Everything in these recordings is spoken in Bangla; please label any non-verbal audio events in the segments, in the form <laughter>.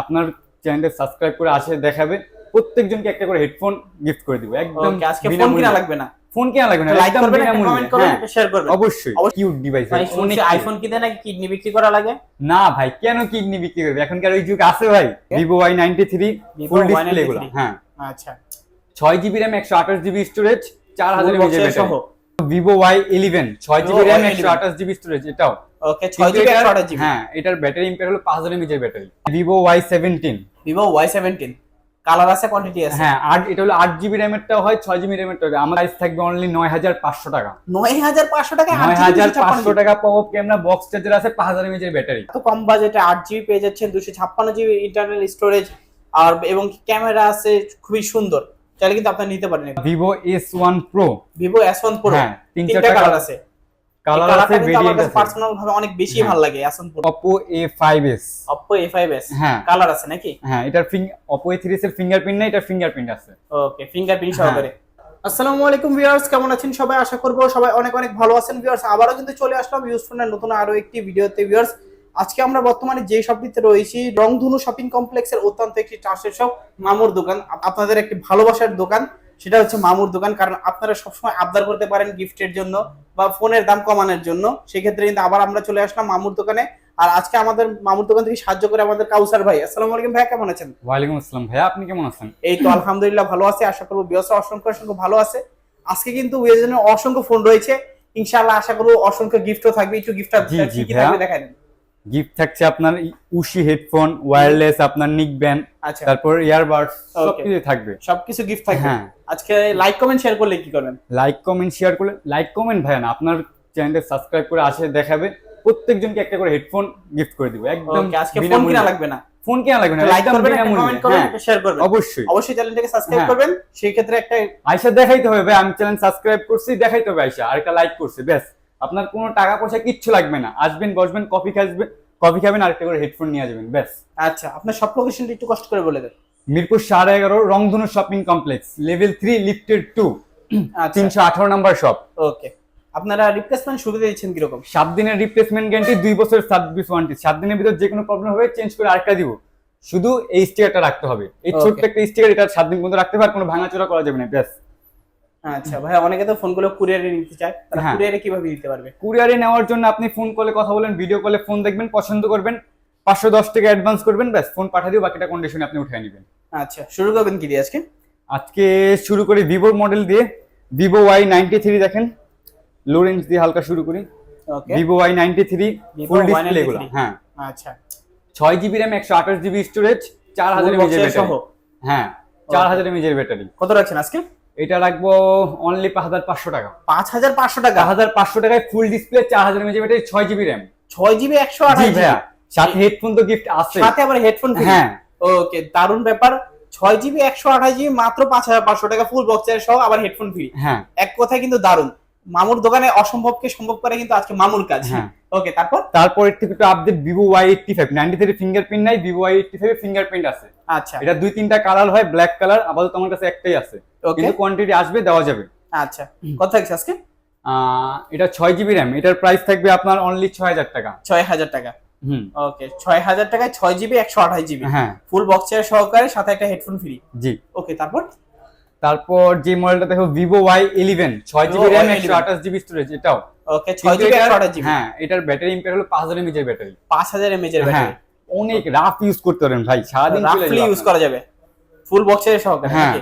আপনার চ্যানেলটা সাবস্ক্রাইব করে আসে দেখাবে প্রত্যেকজনকে একটা করে হেডফোন গিফট করে দিব একদম আজকে ফোন কিনা লাগবে না। ফোন কেনা লাগবে না লাইক করবেন কমেন্ট করবেন হ্যাঁ, শেয়ার করবেন। অবশ্যই। কিউট ডিভাইস ভাই শুনছি আইফোন কিনতে নাকি কিডনি বিক্রি করা লাগে? না ভাই কেন কিডনি বিক্রি করবে? এখনকার ওই যুগ আছে ভাই নাইনটি থ্রি ফুল ডিসপ্লে গুলো হ্যাঁ। আচ্ছা। ছয় জিবি র্যাম একশো আঠাশ জিবি স্টোরেজ চার হাজার Full box এমএজের এর সহ। ব্যাটারি ভিভো ওয়াই ইলেভেন ছয় জিবি Vivo র্যাম Y11 একশো আঠাশ জিবি স্টোরেজ এটাও। ওকে ছয় কিন্তু জিবি এটার- একশো আঠাশ জিবি। হ্যাঁ এটার ব্যাটারি ইম্পেয়ার হলো পাঁচ হাজার এমএজের battery Vivo Y seventeen Vivo Y seventeen colour আছে কোয়ান্টিটি আছে? হ্যাঁ আট এটা হলো আট জিবি র্যামেরটা হয় ছয় জিবি র্যামেরটা হবে আমার প্রাইস থাকবে অনলি নয় হাজার পাঁচশো টাকা। নয় হাজার পাঁচশো টাকা নয় হাজার পাঁচশো টাকা পপ ক্যামেরা বক্স চার্জার আছে পাঁচ হাজার এমএজের ব্যাটারি এত কম বাজেটে আট জিবি পেয়ে যাচ্ছেন দুশো ছাপ্পান্ন জিবি ইন্টারনাল স্টোরেজ আর এবং ক্যামেরা আছে খুবই সুন্দর। চাইলে কিন্তু আপনারা নিতে পারেন। Vivo S one pro Vivo S one pro হ্যাঁ, তিন তিনটা কালার আছে। কালার আছে ভেরিয়েন্ট আছে। পার্সোনাল ভাবে অনেক বেশি। ভালো লাগে হ্যাঁ। কালার আছে নাকি? হ্যাঁ এটার এর ফিঙ্গারপ্রিন্ট না এটার ফিঙ্গারপ্রিন্ট আছে। ওকে ফিঙ্গারপ্রিন্ট হ্যাঁ। সহকারে। আসসালামু আলাইকুম ভিউয়ার্স কেমন আছেন সবাই? আশা করব সবাই অনেক অনেক ভালো আছেন ভিউয়ার্স আবারও কিন্তু চলে আসলাম ইউজফোনের নতুন আরও একটি ভিডিওতে ভিউয়ার্স আজকে আমরা বর্তমানে যে শপটিতে রয়েছি রংধনু শপিং কমপ্লেক্সের অত্যন্ত একটি চাষের শপ মামুর দোকান আপনাদের একটি ভালোবাসার দোকান। সেটা হচ্ছে মামুর দোকান কারণ আপনারা সবসময় আবদার করতে পারেন গিফটের জন্য বা ফোনের দাম কমানোর জন্য। সেক্ষেত্রে কিন্তু আবার আমরা চলে আসলাম মামুর দোকানে। আর আজকে আমাদের মামুর দোকান থেকে সাহায্য করে আমাদের কাউসার ভাই। আসসালামু আলাইকুম ভাই কেমন আছেন? ওয়ালাইকুম আসসালাম ভাইয়া আপনি কেমন আছেন? এই তো আলহামদুলিল্লাহ ভালো আছে। আশা করব বিয়সা অসংখ্য অসংখ্য ভালো আছে। আজকে কিন্তু ওয়েজনের অসংখ্য ফোন রয়েছে। ইনশাআল্লাহ আশা করব অসংখ্য গিফটও থাকবে। একটু গিফটটা কি থাকবে দেখাই দেন। গিফট থাকছে আপনার উশি হেডফোন ওয়্যারলেস আপনার নিক ব্যান্ড আচ্ছা। তারপর ইয়ারবাডস সবকিছু থাকবে। সবকিছু গিফট থাকবে। হ্যাঁ। আজকে লাইক কমেন্ট শেয়ার করলে কি করবেন? লাইক কমেন্ট শেয়ার করলে লাইক কমেন্ট ভাইয়া না আপনার চ্যানেলটা সাবস্ক্রাইব করে আসে দেখাবে প্রত্যেকজনকে একটা করে হেডফোন গিফট করে দিব। একদম আজকে ফোন। কিনা লাগবে না। ফোন কেনা লাগবে না লাইক করবেন কমেন্ট করবেন হ্যাঁ শেয়ার করবেন। অবশ্যই। অবশ্যই চ্যানেলটাকে সাবস্ক্রাইব হ্যাঁ। করবেন। সেই ক্ষেত্রে একটা আয়সা দেখাইতে হবে ভাই আমি চ্যানেল সাবস্ক্রাইব করছি দেখাইতে হবে আয়সা আর একটা লাইক করছে ব্যাস। আপনার কোনো টাকা পয়সা কিচ্ছু লাগবে না। আসবেন বসবেন কফি খাবেন কফি খাবেন আর একটা করে হেডফোন নিয়ে যাবেন ব্যাস। আচ্ছা আপনার সব লোকেশনটা একটু কষ্ট করে বলে দেন। মিরপুর সাড়ে এগারো Rongdhonu shopping complex level three lifted two তিনশো আঠারো নাম্বার শপ ওকে আপনারা রিপ্লেসমেন্ট সুবিধা দিচ্ছেন কীরকম? সাত দিনের রিপ্লেসমেন্ট গ্যারান্টি দুই বছরের সার্ভিস ওয়ারেন্টি সাত দিনের ভিতর যে কোনো প্রবলেম হবে চেঞ্জ করে আরেকটা দিব। শুধু এই স্টিকারটা রাখতে হবে। এই ছোট্ট একটা স্টিকার এটা সাত দিন পর্যন্ত রাখতে হবে আর কোনো ভাঙাচোরা করা যাবে না ব্যাস। আচ্ছা ভাই অনেকে তো ফোনগুলো কুরিয়ারে নিতে চায়। তারা হ্যাঁ। কুরিয়ারে কীভাবে দিতে পারবে? কুরিয়ারে নেওয়ার জন্য আপনি ফোন কলে কথা বলেন ভিডিও কলে ফোন দেখবেন পছন্দ করবেন পাঁচশো দশ টাকা অ্যাডভান্স করবেন ব্যাস ফোন পাঠিয়ে দিয়ে বাকিটা কন্ডিশনে আপনি উঠিয়ে নেবেন। আচ্ছা শুরু করবেন কি দিয়ে আজকে? আজকে শুরু করি ভিভোর মডেল দিয়ে। ভিভো ওয়াই নাইনটি থ্রি দেখেন। লো রেঞ্জ দিয়ে হালকা শুরু করি। Vivo Y ninety three full display গুলো হ্যাঁ। আচ্ছা। ছয় জিবি র্যাম একশো আঠাশ জিবি স্টোরেজ চার হাজার এমএজের ব্যাটারি হ্যাঁ চার হাজার এমএজের ব্যাটারি কত রাখছেন আজকে? এটা রাখব অনলি পাঁচ হাজার পাঁচশো টাকা। পাঁচ হাজার পাঁচশো টাকা? হাজার পাঁচশো টাকায় ফুল ডিসপ্লে চার হাজার এমএজের ব্যাটারি ছয় জিবি র্যাম ছয় জিবি একশো আঠাশ ভাইয়া সাথে হেডফোন তো গিফট আছে। সাথে আবার হেডফোন হ্যাঁ। ওকে দারুণ ব্যাপার। ছয় জিবি একশো আঠাশ জিবি মাত্র পাঁচ হাজার পাঁচশো টাকা ফুল বক্সের সহ আবার হেডফোন ফ্রি হ্যাঁ। এক কথায় কিন্তু দারুণ। মামুর দোকানে অসম্ভবকে সম্ভব করে কিন্তু আজকে মামুর কাজ। হ্যাঁ। ওকে তারপর? তারপর থেকে একটু update Vivo Y eighty five ninety three fingerprint নাই Vivo Y eighty five fingerprint আছে। আচ্ছা। এটা দুই তিনটা কালার হয় ব্ল্যাক কালার আপাতত আমার কাছে একটাই আছে। কিন্তু কোয়ান্টিটি আসবে দেওয়া যাবে। আচ্ছা। কত থাকছে আজকে? এটা ছয় জিবি র্যাম এটার প্রাইস থাকবে আপনার অনলি ছয় হাজার টাকা। ছয় হাজার টাকা। হুম। ওকে ছয় হাজার টাকায় ছয় জিবি একশো আঠাশ জিবি হ্যাঁ। ফুল বক্সের সহকারে সাথে একটা হেডফোন ফ্রি জি। ওকে তারপর? তারপর যে মডেলটা দেখো ভিভো ওয়াই ইলেভেন ছয় জিবি র্যাম একশো আঠাশ জিবি স্টোরেজ এটাও। ওকে ছয় কিন্তু জিবি জিবি হ্যাঁ এটার ব্যাটারি ইম্পেয়ার হলো পাঁচ হাজার এমএজের ব্যাটারি। পাঁচ হাজার এমএচ এর হ্যাঁ অনেক রাফ ইউজ করতে পারেন ভাই সারাদিন রাফলি ইউজ করা যাবে। ফুল বক্সের সহকারে হ্যাঁ।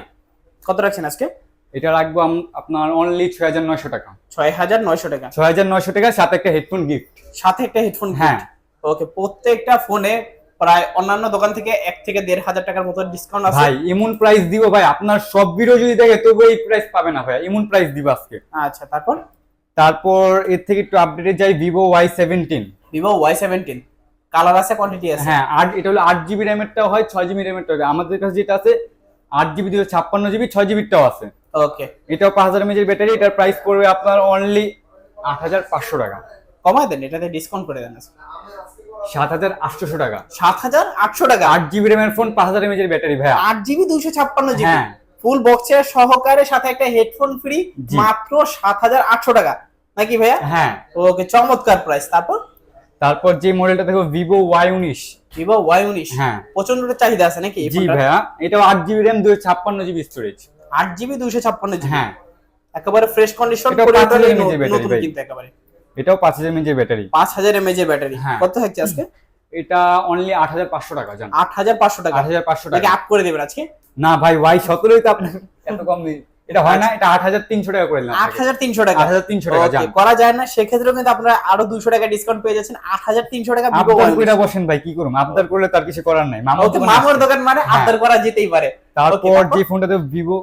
কত রাখছেন আজকে? এটা রাখব আপনার অনলি ছয় হাজার নয়শো টাকা। ছয় হাজার নয়শো টাকা। ছয় হাজার নয়শো টাকা সাথে একটা হেডফোন গিফট সাথে একটা হেডফোন হ্যাঁ। ওকে প্রত্যেকটা ফোনে প্রায় অন্যান্য দোকান থেকে এক থেকে দেড় হাজার টাকার মতো ডিসকাউন্ট আছে। ভাই এমন প্রাইস দিব ভাই আপনার সব ভিডিও যদি দেখে তবু এই প্রাইস পাবে না ভাই এমন প্রাইস দিব আজকে। আচ্ছা তারপর? তারপর এর থেকে একটু আপডেটে যাই Vivo Y seventeen Vivo Y seventeen colour আছে কোয়ান্টিটি আছে? হ্যাঁ আট এটা হলো আট জিবি র্যামেরটা হয় ছয় জিবি র্যামেরটা হবে আমাদের কাছে যেটা আছে আট জিবি দুশো ছাপ্পান্ন জিবি ছয় জিবিরটাও আছে। ওকে এটাও পাঁচ হাজার এমএজের ব্যাটারি এটার প্রাইস পড়বে আপনার অনলি আট হাজার পাঁচশো টাকা। কমায় দেন এটাতে ডিসকাউন্ট করে দেন। সাত হাজার আটশোশো টাকা। সাত হাজার আটশো টাকা? আট জিবি র্যামের ফোন পাঁচ হাজার এমএজের ব্যাটারি ভাইয়া। আট জিবি দুইশো ছাপ্পান্ন জিবি হ্যাঁ। ফুল বক্সের সহকারে সাথে একটা হেডফোন ফ্রি মাত্র সাত হাজার আটশো টাকা। নাকি ভাইয়া? হ্যাঁ। ওকে চমৎকার প্রাইস তারপর? তারপর যে মডেলটা দেখো ভিভো ওয়াই উনিশ। ভিভো ওয়াই উনিশ। হ্যাঁ। প্রচণ্ড চাহিদা আছে নাকি? জি ভাইয়া এটাও আট জিবি র্যাম দুশো ছাপ্পান্ন জিবি স্টোরেজ আট জিবি দুইশো ছাপ্পান্ন জিবি হ্যাঁ। একেবারে ফ্রেশ কন্ডিশন এটাও পাঁচ হাজার mAh ব্যাটারি নতুন। কিন্তু একেবারে। এটাও পাঁচ হাজার মিনিটের ব্যাটারি পাঁচ হাজার এমএজ এর ব্যাটারি হ্যাঁ। কত থাকছে আজকে? এটা অনলি আট হাজার পাঁচশো টাকা জান। আট হাজার পাঁচশো টাকা। আট হাজার পাঁচশো টাকা। আপ করে দেবেন আজকে? না ভাই ওয়াই সতেরোই তো আপনি এত কম দিন এটা হয় না এটা আট হাজার তিনশো টাকা করে আট হাজার তিনশো টাকা। আট হাজার তিনশো টাকা করা যায় না সেক্ষেত্রেও কিন্তু আপনারা আরও দুশো টাকা ডিসকাউন্ট পেয়ে যাচ্ছেন। আট হাজার তিনশো টাকা ভিভো আবদার কইরা বসেন ভাই কি করুন আবদার করলে তার কিছু করার নাই। মামার দোকানে মামুর আসছে। দোকান মানে হ্যাঁ। আবদার করা যেতেই পারে। তারপর? যে ফোনটা তো Vivo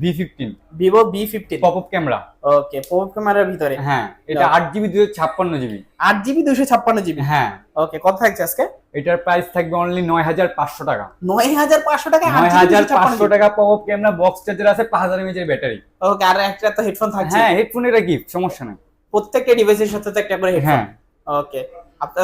V fifteen Vivo V fifteen pop up camera okay pop ক্যামেরার ভিতরে। হ্যাঁ এটা. আট জিবি দুই ছাপ্পান্ন জিবি আট জিবি দুশো ছাপ্পান্ন জিবি হ্যাঁ। ওকে কত থাকছে আজকে? এটার প্রাইস থাকবে অনলি নয় হাজার পাঁচশো টাকা। নয় হাজার পাঁচশো টাকা নয় হাজার পাঁচশো টাকা pop up camera box charger আছে পাঁচ হাজার এমএচ ব্যাটারি ওকে আর একটা তো হেডফোন থাকছে। হ্যাঁ হেডফোন এটা গিফট সমস্যা নেই। প্রত্যেকটা ডিভাইসের সাথে তো একটা করে হেডফোন হ্যাঁ। ওকে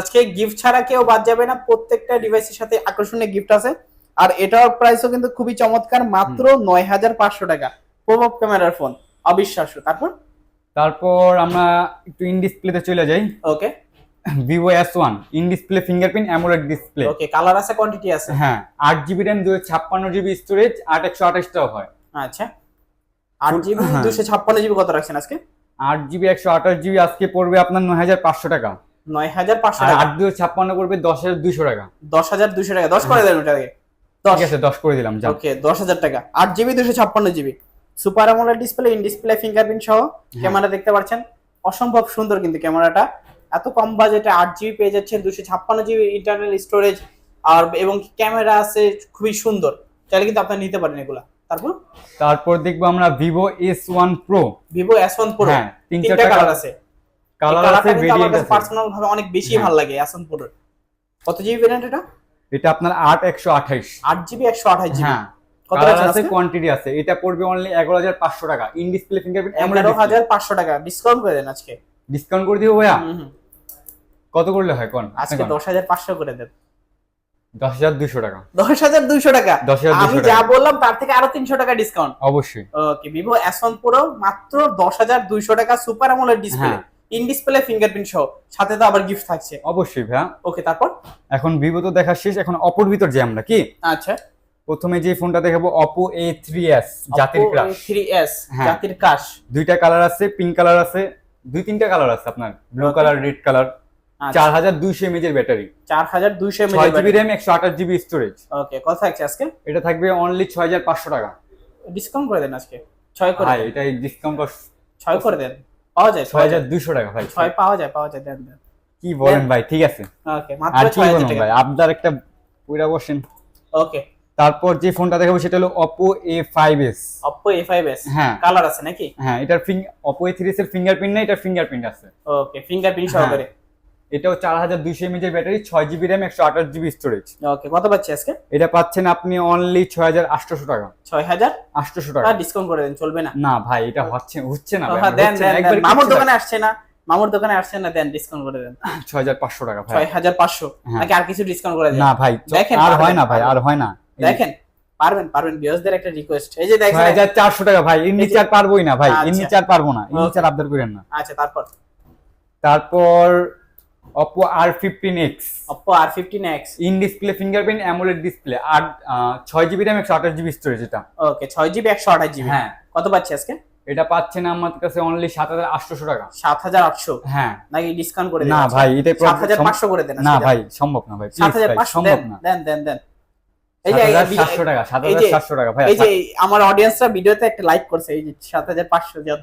আজকে গিফট ছাড়া কেউ বাদ যাবে না প্রত্যেকটা ডিভাইসের সাথে আকর্ষণীয় গিফট আছে। আর এটার প্রাইসও কিন্তু খুবই চমৎকার মাত্র নয় হাজার পাঁচশো টাকা। আপ ক্যামেরার ফোন অবিশ্বাস্য। তারপর? তারপর আমরা একটু ইন ডিসপ্লেতে চলে যাই। Okay Vivo S one in display fingerprint AMOLED display okay colour আছে কোয়ান্টিটি আছে। হ্যাঁ আট জিবি র্যাম দুই ছাপ্পান্ন জিবি স্টোরেজ আট একশো আঠাশটাও হয়। আচ্ছা। আট জিবি হ্যাঁ। দুশো ছাপ্পান্ন জিবি কত রাখছেন আজকে? আট জিবি একশো আঠাশ জিবি আজকে পড়বে আপনার নয় হাজার পাঁচশো টাকা। নয় হাজার পাঁচশো টাকা? আট দুই ছাপ্পান্ন পড়বে দশ হাজার দুইশো টাকা। দশ হাজার দুশো টাকা। দশ করে দেন ওটাকে? দশ ঠিক আছে দশ করে দিলাম ওকে দশ হাজার টাকা। আট জিবি দুশো ছাপ্পান্ন GB super AMOLED display in display fingerprint সহ হ্যাঁ। ক্যামেরা দেখতে পাচ্ছেন। অসম্ভব সুন্দর কিন্তু ক্যামেরাটা। এত কম বাজেটে আট জিবি পেয়ে যাচ্ছেন দুশো ছাপ্পান্ন জিবি ইন্টারনাল স্টোরেজ আর এবং ক্যামেরা আছে খুবই সুন্দর। চাইলে কিন্তু আপনারা নিতে পারেন এগুলা। তারপর? তারপর দেখব আমরা Vivo S one pro Vivo S one pro হ্যাঁ তিন চারটা কালার আছে। কালার আছে ভেরিয়েন্ট আছে। পার্সোনাল ভাবে অনেক বেশি হ্যাঁ। ভালো লাগে এস ওয়ান কত জিবি ভেরিয়েন্ট এটা? এটা আপনার আট একশো আঠাইশ। আট জিবি একশো জিবি। হ্যাঁ কালার আছে কোয়ান্টিটি আছে। এটা পড়বে অনলি এগারো হাজার পাঁচশো টাকা। ইন ডিসপ্লে ফিঙ্গারপ্রিন্ট এগারো হাজার পাঁচশো টাকা। ডিসকাউন্ট করে দেন আজকে। ডিসকাউন্ট করে দিও ভাইয়া। কত করলে হয় কোন? আজকে দশ হাজার পাঁচশো করে দেন। দশ হাজার দুশো টাকা? দশ হাজার টাকা আমি যা বললাম তার থেকে আরও তিনশো টাকা ডিসকাউন্ট অবশ্যই। Okay Vivo S one pro মাত্র দশ হাজার দুইশো টাকা সুপার আমলের ডিসপ্লে। ইন ডিসপ্লে ফিঙ্গারপ্রিন্ট সহ সাথে তো আবার গিফট থাকছে। অবশ্যই ভাইয়া। ওকে তারপর? এখন ভিভো তো দেখা শেষ এখন অপর ভিতর যে আমরা কি? আচ্ছা। প্রথমে যে ফোনটা দেখাবো অপো এ থ্রি এস জাতির ক্রাশ থ্রি এস হ্যাঁ। জাতির কাশ দুইটা কালার আছে পিঙ্ক কালার আছে দুই তিনটা কালার আছে আপনার ব্লু কালার রেড কালার। চার হাজার দুইশো এমএজ এর ব্যাটারি চার হাজার দুইশো ছয় জিবি র্যাম একশো আঠাশ জিবি স্টোরেজ ওকে কত থাকছে আজকে? এটা থাকবে অনলি ছয় হাজার পাঁচশো টাকা। ডিসকাউন্ট করে দেন আজকে। ছয় করে ভাই দেন। এটা ডিসকাউন্ট ছয় করে দেন। পাওয়া যায় ছয় হাজার দুইশো টাকা ভাই ছয় পাওয়া যায় পাওয়া যায় দেন দেন। কি বলেন ভাই ঠিক আছে। ওকে মাত্র আর কি ছয় হাজার বলুন টাকা। ভাই আপনার একটা পুরা বসেন ওকে। তারপর যে ফোনটা দেখাবো সেটা হলো Oppo A five S Oppo A five S হ্যাঁ। কালার আছে নাকি? হ্যাঁ এটার ফিং থ্রি এস এর ফিঙ্গারপ্রিন্ট না এটা ফিঙ্গারপ্রিন্ট আছে। Okay fingerprint. সহকারে। এটাও চার হাজার দুইশো এমএজ এর ব্যাটারি ছয় জিবি র্যাম একশো আঠাশ জিবি স্টোরেজ ওকে কত পাচ্ছি আজকে? এটা পাচ্ছেন আপনি অনলি ছয় হাজার আটশোশো টাকা। ছয় হাজার? আটশোশো টাকা। ডিসকাউন্ট করে দেন চলবে না। না ভাই এটা হচ্ছে হচ্ছে না দেন। মামুর দোকানে আসছে না মামুর দোকানে আসছে না দেন ডিসকাউন্ট করে দেন। ছয় হাজার পাঁচশো টাকা ভাই। ছয় হাজার পাঁচশো? হ্যাঁ। নাকি আর কিছু ডিসকাউন্ট করে দেন? না ভাই দেখেন, আর হয় না ভাই আর হয় না। দেখেন পারবেন পারবেন বিয়সদের একটা রিকোয়েস্ট এই যে দেখেন। চারশো টাকা ভাই এর নিচে আর পারবোই না ভাই এর। নিচে আর পারব না এর নিচে আর আবদার করেন না। আচ্ছা তারপর? তারপর Oppo R15X Oppo R15X in display fingerprint AMOLED display R 6GB RAM 128GB storage এটা ওকে 6GB 128GB হ্যাঁ কত পাচ্ছি আজকে এটা না আমার কাছে অনলি 7800 টাকা 7800 হ্যাঁ নাকি ডিসকাউন্ট করে না ভাই এটা 7500 করে দেন না ভাই সম্ভব না ভাই 7500 সম্ভব না দেন দেন দেন এই যে 700 টাকা 7700 টাকা ভাই এই যে আমার অডিয়েন্সরা ভিডিওতে একটা লাইক করছে এই যে 7500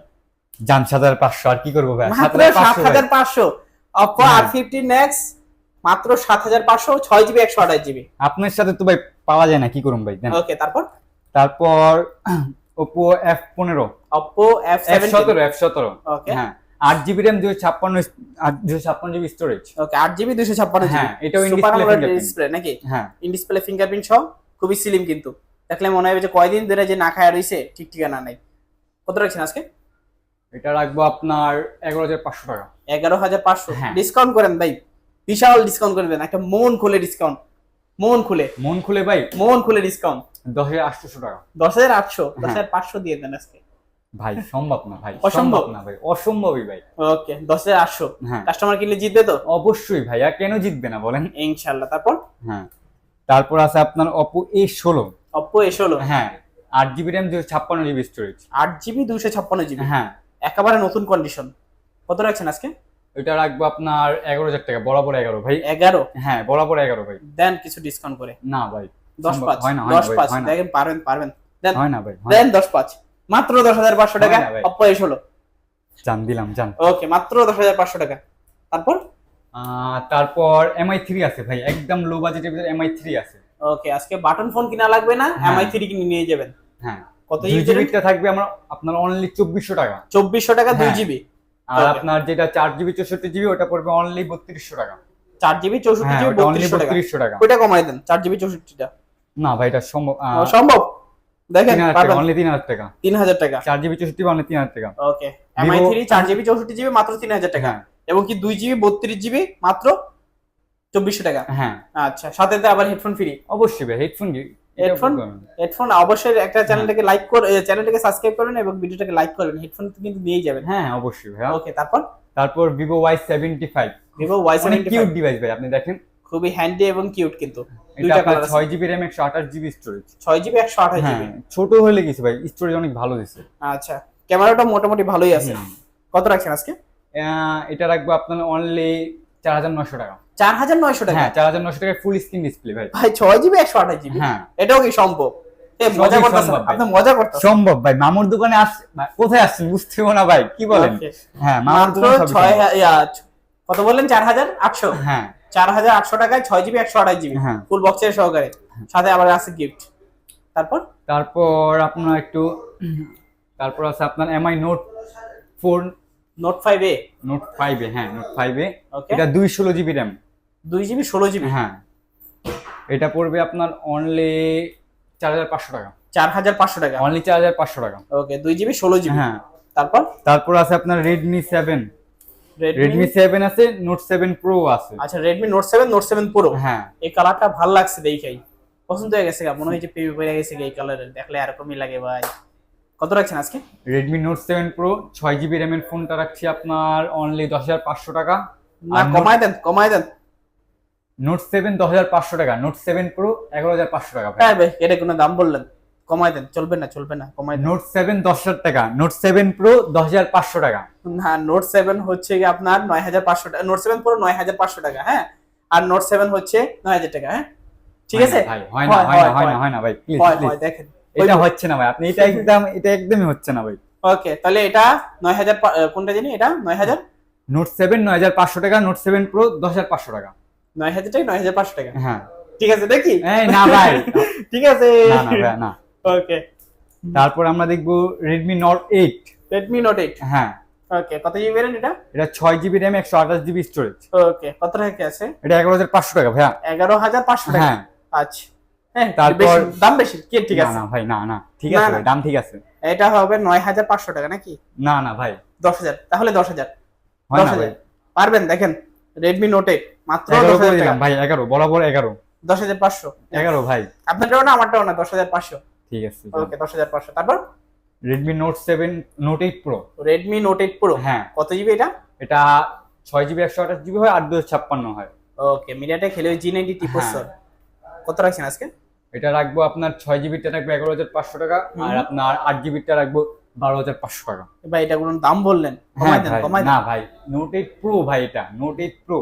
জান 7500 আর কি করব ভাই 7500 অপো। আর ফিফটিন এক্স মাত্র সাত হাজার পাঁচশো ছয় জিবি একশো আঠাশ জিবি আপনার সাথে তো ভাই পাওয়া যায় না কি করুন ভাই? দেন। ওকে তারপর? তারপর <clears throat> ওপো এফ পনেরো। অপো এফ সতেরো এফ সতেরো। ওকে হ্যাঁ আট জিবি র্যাম দুশো ছাপ্পান্ন দুশো ছাপ্পান্ন জিবি স্টোরেজ ওকে আট জিবি দুশো ছাপ্পান্ন হ্যাঁ, এটাও সুপার ডিসপ্লে নাকি? হ্যাঁ। ইন ডিসপ্লে ফিঙ্গারপ্রিন্ট সহ খুবই স্লিম কিন্তু। দেখলে মনে হবে যে কয়দিন ধরে যে না খায় রইছে ঠিক ঠিকানা নাই। কত রাখছেন আজকে? এটা রাখব আপনার এগারো হাজার পাঁচশো টাকা। এগারো হাজার পাঁচশো? হ্যাঁ। ডিসকাউন্ট করেন ভাই। বিশাল ডিসকাউন্ট করবেন একটা মন খুলে ডিসকাউন্ট মন খুলে। মন খুলে ভাই। মন খুলে ডিসকাউন্ট দশ হাজার আটশোশো টাকা। দশ হাজার আটশো? দশ হ্যাঁ। হাজার পাঁচশো দিয়ে দেন আজকে। ভাই সম্ভব না ভাই। অসম্ভব? না ভাই। অসম্ভবই ভাই। ওকে দশ হাজার আটশো। হ্যাঁ। কাস্টমার কিনলে জিতবে তো? অবশ্যই ভাইয়া কেন জিতবে না বলেন? ইনশাল্লাহ তারপর? হ্যাঁ। তারপর আছে আপনার অপো এ ষোলো। অপ্পো এ ষোলো। হ্যাঁ। আট জিবি র্যাম দুশো ছাপ্পান্ন জিবি স্টোরেজ আট জিবি দুইশো ছাপ্পান্ন জিবি হ্যাঁ। একেবারে নতুন কন্ডিশন কত রাখছেন আজকে? এটা রাখব আপনার এগারো হাজার টাকা বরাবর এগারো ভাই। এগারো? হ্যাঁ বরাবর এগারো ভাই। দেন কিছু ডিসকাউন্ট করে। না ভাই দশ পাঁচ হয় হয় দশ পাঁচ। দেখেন পারবেন পারবেন। দেন হয় না ভাই দেন দশ পাঁচ। মাত্র দশ হাজার পাঁচশো টাকা হয়। অপ্পো ষোলো। জান দিলাম জান ওকে মাত্র দশ হাজার পাঁচশো টাকা। তারপর? তারপর এমআই থ্রি আছে ভাই একদম লো বাজেটের ভিতরে এমআই থ্রি আছে। ওকে আজকে বাটন ফোন কিনা লাগবে না হ্যাঁ। এমআই থ্রি কিনে নিয়ে যাবেন। হ্যাঁ। কত জিবিটা থাকবে আমার আপনার অনলি চব্বিশশো টাকা। চব্বিশশো টাকা দুই হ্যাঁ। জিবি আর আপনার যেটা চার জিবি চৌষট্টি জিবি ওটা পড়বে অনলি বত্রিশশো টাকা। চার জিবি চৌষট্টি হ্যাঁ জিবি অনলি বত্রিশশো টাকা। ওইটা কমাই দেন চার জিবি চৌষট্টিটা। না ভাই এটা সম্ভব সম্ভব? দেখেন অনলি তিন হাজার টাকা। তিন হাজার টাকা। চার জিবি চৌষট্টি অনলি তিন হাজার টাকা। ওকে এমআই থ্রি চার জিবি চৌষট্টি জিবি মাত্র তিন হাজার টাকা। হ্যাঁ। এবং কি দুই জিবি বত্রিশ জিবি মাত্র চব্বিশশো টাকা? হ্যাঁ। আচ্ছা সাথে তো আবার হেডফোন ফ্রি অবশ্যই ভাই হেডফোন Headphone? হেডফোন অবশ্যই একটা চ্যানেলটাকে লাইক করে চ্যানেলটাকে সাবস্ক্রাইব করবেন এবং ভিডিওটাকে লাইক করবেন হেডফোন কিন্তু নিয়েই যাবেন। হ্যাঁ অবশ্যই ভাই ওকে তারপর? তারপর Vivo Y seventy five Vivo Y seventy cute device ভাই আপনি দেখেন। খুবই হ্যান্ডি এবং কিউট কিন্তু। দুইটা কালার ছয় জিবি র্যাম একশো আঠাশ জিবি স্টোরেজ ছয় জিবি একশো আঠাশ হ্যাঁ জিবি ছোট হলে কিছু ভাই স্টোরেজ অনেক ভালো দিছে। আচ্ছা ক্যামেরাটা মোটামুটি ভালোই আছে। কত রাখছেন আজকে? এটা রাখব আপনার অনলি চার হাজার নশো টাকা। চার হাজার নয়শো টাকা? হ্যাঁ চার হাজার নশো টাকা ফুল স্ক্রিন ডিসপ্লে ভাই। ভাই ছয় জিবি একশো আঠাশ জিবি? হ্যাঁ। এটাও কি সম্ভব? এ মজা। আপনি মজা সম্ভব ভাই। মামুর দোকানে আস কোথায় আসছেন বুঝতে না ভাই। কি বলেন? হ্যাঁ মামুর দোকানে ছয়। কত বললেন? চার হাজার আটশো? হ্যাঁ। চার হাজার আটশো টাকায় ছয় জিবি একশো আঠাশ জিবি। হ্যাঁ। ফুল বক্সের সহকারে। সাথে আবার আছে গিফট তারপর? তারপর আপনার একটু তারপর আছে আপনার Mi note four note five A note five A হ্যাঁ নোট ফাইভ এ এটা দুই ষোলো জিবি র্যাম। দুই জিবি ষোলো জিবি? হ্যাঁ। এটা পড়বে আপনার অনলি চার হাজার পাঁচশো টাকা। চার হাজার পাঁচশো টাকা? অনলি চার হাজার পাঁচশো টাকা। ওকে দুই জিবি ষোলো জিবি। হ্যাঁ। তারপর? তারপর আছে আপনার Redmi seven Redmi Redmi seven আছে নোট সেভেন প্রো আছে। আচ্ছা Redmi note seven note seven pro হ্যাঁ। এই কালারটা ভালো লাগছে দেখেই। পছন্দ হয়ে গেছে মনে হয়েছে প্রেমে পড়ে গেছে এই কালারের দেখলে এরকমই লাগে ভাই। কত রাখছেন আজকে? রেডমি নোট সেভেন প্রো ছয় জিবি র্যামের ফোনটা রাখছি আপনার অনলি দশ হাজার পাঁচশো টাকা। না কমায় দেন কমায় দেন। নোট সেভেন দশ হাজার পাঁচশো টাকা নোট সেভেন প্রো এগারো হাজার পাঁচশো টাকা হ্যাঁ ভাই এটা কোনো দাম বললেন। কমায় দেন চলবে না চলবে না কমায় দেন। নোট সেভেন দশ হাজার টাকা নোট সেভেন প্রো দশ হাজার পাঁচশো টাকা। না নোট সেভেন হচ্ছে গিয়ে আপনার নয় হাজার পাঁচশো টাকা নোট সেভেন প্রো নয় হাজার পাঁচশো টাকা হ্যাঁ? আর নোট সেভেন হচ্ছে নয় হাজার টাকা হ্যাঁ? ঠিক আছে? ভাই হয় না হয় না হয় না ভাই প্লিজ দেখেন। এটা হচ্ছে না ভাই আপনি এটা <laughs> একদম এটা একদমই হচ্ছে না ভাই। ওকে তাহলে এটা নয় হাজার কোনটা জানি এটা? নয় হাজার? নোট সেভেন নয় হাজার পাঁচশো টাকা নোট সেভেন প্রো দশ হাজার পাঁচশো টাকা। নয় হাজার টাকা নয় হাজার পাঁচশো টাকা? হ্যাঁ। ঠিক আছে দেখি? এই না ভাই। <laughs> ঠিক আছে। না না ভাই না। ওকে তারপর আমরা দেখব Redmi note eight Redmi note eight হ্যাঁ। ওকে কত জিবি বেরেন এটা? এটা ছয় জিবি র্যাম একশো আঠাশ জিবি স্টোরেজ ওকে কত টাকা আছে? এটা এগারো হাজার পাঁচশো টাকা ভাইয়া। এগারো হাজার পাঁচশো টাকা? হ্যাঁ। আচ্ছা। তারপর- বেশি, দাম বেশি কি ঠিক আছে। না ভাই না না ঠিক আছে। দাম ঠিক আছে। এটা হবে নয় হাজার পাঁচশো টাকা নাকি? না না ভাই। দশ হাজার তাহলে দশ হাজার। হয় পারবেন দেখেন রেডমি নোট মাত্র এগারো দশ করে হাজার দিলাম টাকা। ভাই এগারো বরাবর দশ হাজার পাঁচশো। এগারো ভাই। আপনারটাও না আমারটাও না দশ হাজার পাঁচশো। ঠিক আছে ওকে দশ হাজার পাঁচশো। তারপর? Redmi note seven note eight pro Redmi note eight pro হ্যাঁ। কত জিবি এটা? এটা ছয় জিবি একশো আঠাশ জিবি হয় আর দুশো ছাপ্পান্ন হয়। ওকে মিডিয়াটা খেলে জি নাইনটি টি প্রসেসর কত রাখছেন আজকে? এটা রাখব আপনার ছয় জিবিটা রাখব এগারো হাজার পাঁচশো টাকা আর আপনার আট জিবিটা রাখব বারো হাজার পাঁচশো টাকা। ভাই এটা কোনো দাম বললেন? হ্যাঁ কমাই দেন। কমাই না ভাই নোট এইট প্রো ভাই এটা নোট এইট প্রো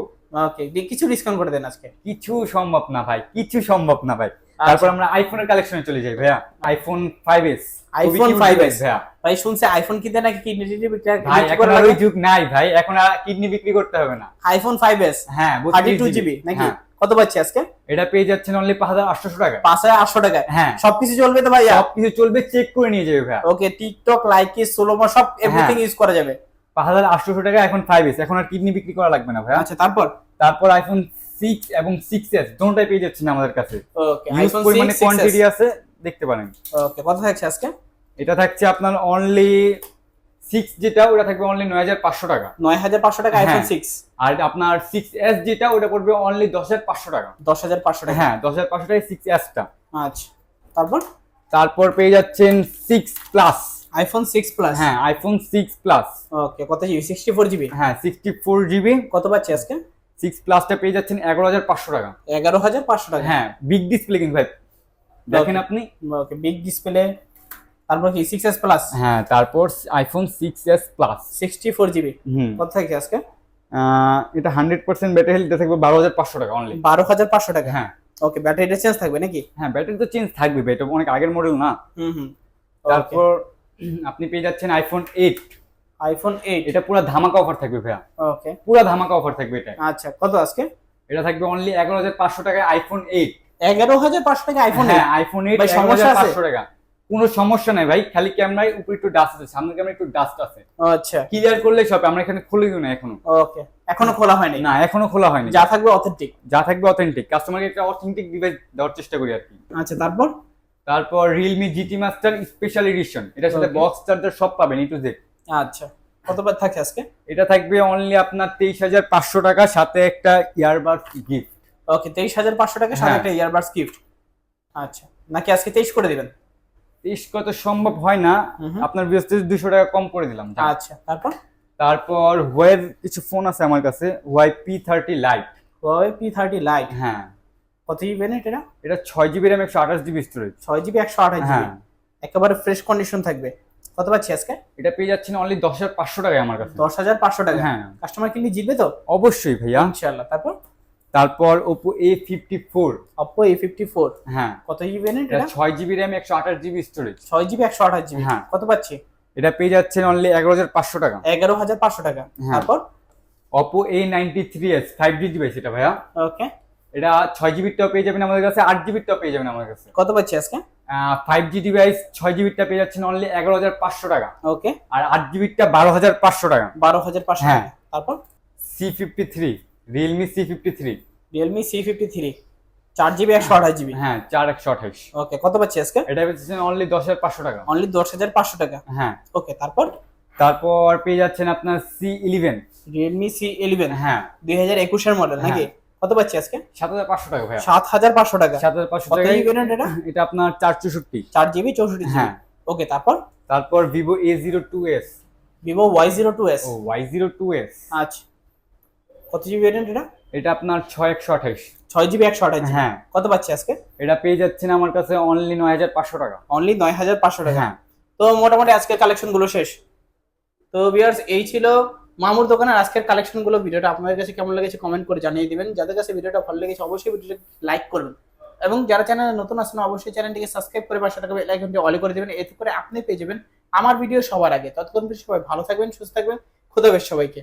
ওকে কিছু ডিসকাউন্ট করে দেন আজকে। কিছু সম্ভব না ভাই কিছু সম্ভব না ভাই। আচ্ছা। তারপর আমরা আইফোনের কালেকশনে চলে যাই ভাইয়া। IPhone five S iPhone 5s ভাইয়া। ভাই শুনছে আইফোন কিনতে নাকি কিডনি টিডনি বিক্রি ভাই এখন আর ওই যুগ নাই ভাই এখন আর কিডনি বিক্রি করতে হবে না। আইফোন ফাইভ এস হ্যাঁ থার্টি টু 32 জিবি নাকি? হ্যাঁ, কত পাচ্ছি আজকে? এটা পেয়ে যাচ্ছেন অনলি পাঁচ হাজার টাকা। পাঁচ হাজার আটশো হ্যাঁ। সবকিছু চলবে তো ভাইয়া? সব চলবে চেক করে নিয়ে যাবে ভাইয়া। ওকে টিকটক লাইকি সোলোমো সব হ্যাঁ। এভরিথিং ইউজ করা যাবে। পাঁচ হাজার আটশোশো টাকা এখন ফাইভ এস এখন আর কিডনি বিক্রি করা লাগবে না ভাইয়া। আচ্ছা তারপর? তারপর আইফোন সিক্স এবং সিক্স এস দুটোটাই পেয়ে যাচ্ছেন আমাদের কাছে। ওকে ইউজ আইফোন পরিমাণে 6 কোয়ান্টিটি আছে দেখতে পারেন। ওকে কত থাকছে আজকে? এটা থাকছে আপনার অনলি সিক্স যেটা ওটা থাকবে অনলি নয় হাজার পাঁচশো টাকা। নয় হাজার পাঁচশো টাকা আইফোন হ্যাঁ। সিক্স আর আপনার সিক্স এস যেটা ওটা পড়বে অনলি দশ হাজার পাঁচশো টাকা। দশ হাজার পাঁচশো টাকা। হ্যাঁ দশ হাজার পাঁচশো টাকা সিক্স এসটা আচ্ছা। তারপর? তারপর পেয়ে যাচ্ছেন six plus iPhone six plus হ্যাঁ আইফোন সিক্স প্লাস ওকে কত জিবি? Sixty four GB? হ্যাঁ সিক্সটি ফোর জিবি। কত পাচ্ছি আজকে? সিক্স প্লাসটা পেয়ে যাচ্ছেন এগারো হাজার পাঁচশো টাকা। এগারো হাজার পাঁচশো টাকা। হ্যাঁ বিগ ডিসপ্লে কিন্তু ভাই। দেখেন আপনি। ওকে বিগ ডিসপ্লে তারপর কি সিক্স এস প্লাস হ্যাঁ তারপর iPhone six S plus sixty four GB হুম। কত থাকছে আজকে? এটা হান্ড্রেড পার্সেন্ট ব্যাটারি হেলথ থাকবে বারো হাজার পাঁচশো টাকা অনলি বারো হাজার পাঁচশো টাকা? হ্যাঁ। ওকে ব্যাটারিটা চেঞ্জ থাকবে নাকি? হ্যাঁ ব্যাটারি তো চেঞ্জ থাকবে এটা অনেক আগের মডেল না। হুম হুম। তারপর আপনি পেয়ে যাচ্ছেন আইফোন এইট আইফোন এইট এটা পুরো ধামাকা অফার থাকবে ভাইয়া। ওকে পুরো ধামাকা অফার থাকবে এটা। আচ্ছা কত আজকে? এটা থাকবে অনলি এগারো হাজার পাঁচশো টাকায় আইফোন এইট এগারো হাজার পাঁচশো টাকা আইফোন হ্যাঁ আইফোন এইট ভাই, সমস্যা আছে? পাঁচশো টাকা। কোনো সমস্যা নাই ভাই খালি ক্যামেরায় উপরে একটু ডাস্ট আছে সামনের ক্যামেরা একটু ডাস্ট আছে। আচ্ছা। ক্লিয়ার করলে সব আমরা এখানে খুলে দিই না এখনও। ওকে এখনও খোলা হয়নি? না এখনও খোলা হয়নি। যা থাকবে অথেন্টিক যা থাকবে অথেন্টিক কাস্টমারকে একটা অথেন্টিক ডিভাইস দেওয়ার চেষ্টা করি আর কি। আচ্ছা তারপর? তারপর Realme GT master special edition এটার সাথে বক্স চার্জার সব পাবেন ই টু জেড আচ্ছা। কতবার থাকে আজকে? এটা থাকবে অনলি আপনার তেইশ হাজার পাঁচশো টাকা সাথে একটা ইয়ারবাড গিফট ওকে তেইশ হাজার পাঁচশো টাকা সাথে হ্যাঁ। একটা ইয়ারবাডস গিফট আচ্ছা। নাকি আজকে তেইশ করে দিবেন? তেইশ কত সম্ভব হয় না। আপনার বৃহস্পতি দুশো টাকা কম করে দিলাম আচ্ছা তারপর? তারপর হোয়ের কিছু ফোন আছে আমার কাছে ওয়াই পি থার্টি লাইট ওই পি থার্টি লাইট হ্যাঁ। কত জিবি এটা? এটা ছয় জিবি র্যাম একশো আঠাশ জিবি স্টোরেজ ছয় জিবি একশো আঠাশ জিবি হ্যাঁ। একেবারে ফ্রেশ কন্ডিশন থাকবে। কত পাচ্ছি আজকে? এটা পেয়ে যাচ্ছেন অনলি দশ হাজার পাঁচশো টাকায় আমার কাছে। দশ হাজার পাঁচশো টাকা। হ্যাঁ। কাস্টমার কিনলে জিতবে তো? অবশ্যই ভাইয়া। ইনশাল্লাহ তারপর? তারপর Oppo A fifty four Oppo A fifty four হ্যাঁ। কত জিবি এটা ছয় জিবি র্যাম একশো আঠাশ জিবি স্টোরেজ ছয় জিবি একশো আঠাশ জিবি হ্যাঁ। কত পাচ্ছি? এটা পেয়ে যাচ্ছেন অনলি এগারো হাজার পাঁচশো টাকা। এগারো হাজার পাঁচশো টাকা। হ্যাঁ। তারপর? Oppo A ninety three S five G device এটা ভাইয়া। ওকে। এটা ছয় জিবিরটাও পেয়ে যাবেন আমাদের কাছে আট জিবিরটাও পেয়ে যাবেন আমাদের কাছে। কত পাচ্ছি আজকে? ফাইভ জি ডিভাইস ছয় জিবিরটা পেয়ে যাচ্ছেন অনলি এগারো হাজার পাঁচশো টাকা। ওকে। আর আট জিবিরটা বারো হাজার পাঁচশো টাকা। বারো হাজার পাঁচশো হ্যাঁ। তারপর? C fifty three Realme C fifty three Realme C fifty three চার জিবি একশো আঠাশ জিবি হ্যাঁ চার একশো আঠাশ। ওকে কত পাচ্ছি আজকে? এটা পেয়েছেন অনলি দশ হাজার পাঁচশো টাকা। অনলি দশ হাজার পাঁচশো টাকা? হ্যাঁ। ওকে তারপর? তারপর পেয়ে যাচ্ছেন আপনার C eleven Realme C eleven হ্যাঁ। দুই হাজার একুশের মডেল নাকি? কত পাচ্ছি আজকে? সাত হাজার পাঁচশো টাকা ভাইয়া। সাত হাজার পাঁচশো টাকা। সাত হাজার পাঁচশো টাকা এটা? এটা আপনার চার চৌষট্টি। চার জিবি চৌষট্টি হ্যাঁ। ওকে তারপর? তারপর Vivo A zero two S Vivo Y zero two S O Y zero two S আচ্ছা। কত জিবি নেট এটা? এটা আপনার ছয় একশো আঠাইশ। ছয় জিবি একশো আঠাইশ হ্যাঁ। কত পাচ্ছি আজকে? এটা পেয়ে যাচ্ছেন আমার কাছে অনলি নয় হাজার পাঁচশো টাকা। অনলি নয় হাজার পাঁচশো টাকা। হ্যাঁ। তো মোটামুটি আজকের কালেকশনগুলো শেষ। তো ভিউয়ার্স এই ছিল মামুর দোকানের আজকের কালেকশনগুলো ভিডিওটা আপনাদের কাছে কেমন লেগেছে কমেন্ট করে জানিয়ে দিবেন। যাদের কাছে ভিডিওটা ভালো লেগেছে অবশ্যই ভিডিওটা লাইক করবেন। এবং যারা চ্যানেলে নতুন আছেন অবশ্যই চ্যানেলটিকে সাবস্ক্রাইব করে পাশে থাকা বেল আইকনটি অল করে দেবেন। এতে করে আপনি পেয়ে যাবেন আমার ভিডিও সবার আগে। ততক্ষণ সবাই ভালো থাকবেন সুস্থ থাকবেন। খুদাবেশ সবাইকে।